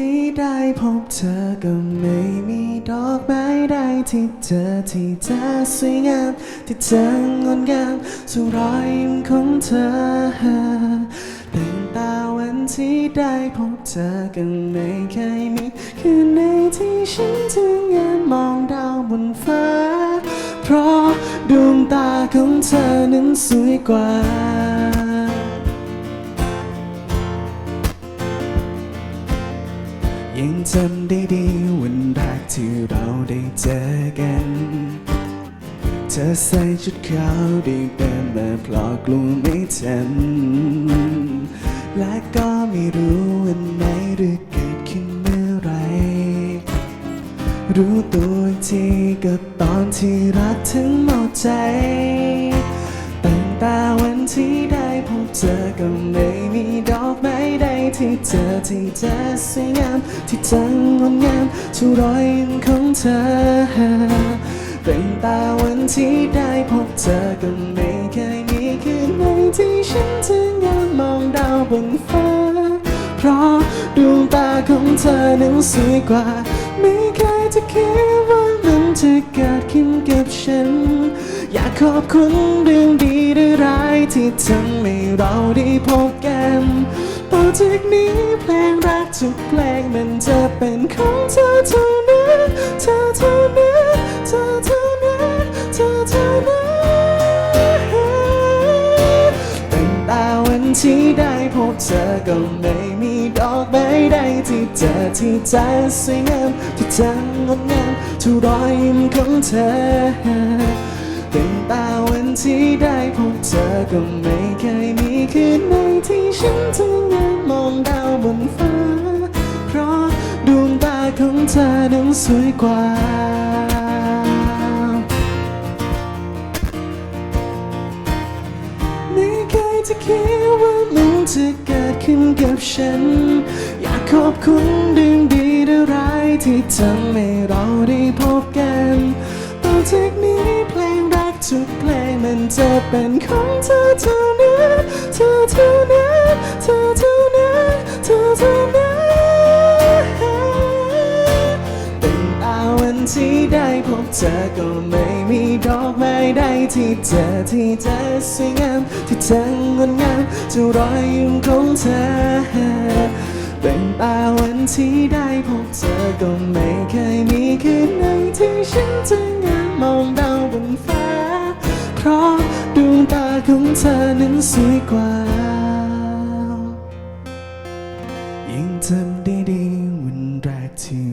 ที่ได้พบเธอก็ไม่มีดอกไม้ใดที่เจอที่จะสวยงามที่เธองดงามสู่รอยยิ้มของเธอตื่นตาวันที่ได้พบเธอก็ไม่เคยมีคืนในที่ฉันจึงยันมองดาวบนฟ้า เพราะดวงตาของเธอนั้นสวยกว่า ยังจำได้ดีวันแรกที่เราได้เจอกัน เธอใส่ชุดขาวได้เดินมาพลอกกลัวไม่ทันและก็ไม่รู้วันไหนหรือเกิดขึ้นเมื่อไร รู้ตัวอีกทีก็ตอนที่รักถึงหมดใจ ตั้งแต่วันที่ได้พบเธอก็ไม่มีดอกไม้ใด ที่เธอที่เจะสวยงามที่เธองดงามทุกรอยยิ้มของเธอตั้งแต่วันที่ได้พบเธอก็ไม่เคยมีคืนไหนที่ฉันจะงามมองดาวบนฟ้า เพราะดวงตาของเธอนั้นสวยกว่า ไม่เคยจะคิดว่ามันจะเกิดขึ้นกับฉัน อยากขอบคุณเรื่องดีหรือร้ายที่ทำให้เราได้พบกัน จากนี้เพลงรักทุกเพลงมันจะเป็นของเธอเท่านั้นเธอเท่านั้นเธอเท่านั้นเธอเท่านั้นตั้งแต่วันที่ได้พบเธอก็ไม่มีดอกไม้ใดที่เจอที่จะสวยงามที่จะงดงามทุกรอยยิ้มของเธอตั้งแต่วันที่ได้พบเธอก็ไม่เคยมีคืนไหนที่ฉันจะงาน มองดาวบนฟ้า เพราะดวงตาของเธอนั้นสวยกว่า ไม่เคยจะคิดว่ามันจะเกิดขึ้นกับฉัน อยากขอบคุณเรื่องดีและร้ายที่ทำให้เราได้พบกันต่อจากนี้เพลงรักทุกเพลงมันจะเป็นของเธอเท่านั้นเธอเท่านั้น ที่ได้พบเธอก็ไม่มีดอกไม้ใดที่เจอที่จะสวยงามที่เธองดงามจะรอยยิ้มของเธอตั้งแต่วันที่ได้พบเธอก็ไม่เคยมีคืนไหนที่ฉันจะงามมองดาวบนฟ้า เพราะดวงตาของเธอนั้นสวยกว่ายังจำได้ดีวันแรกที่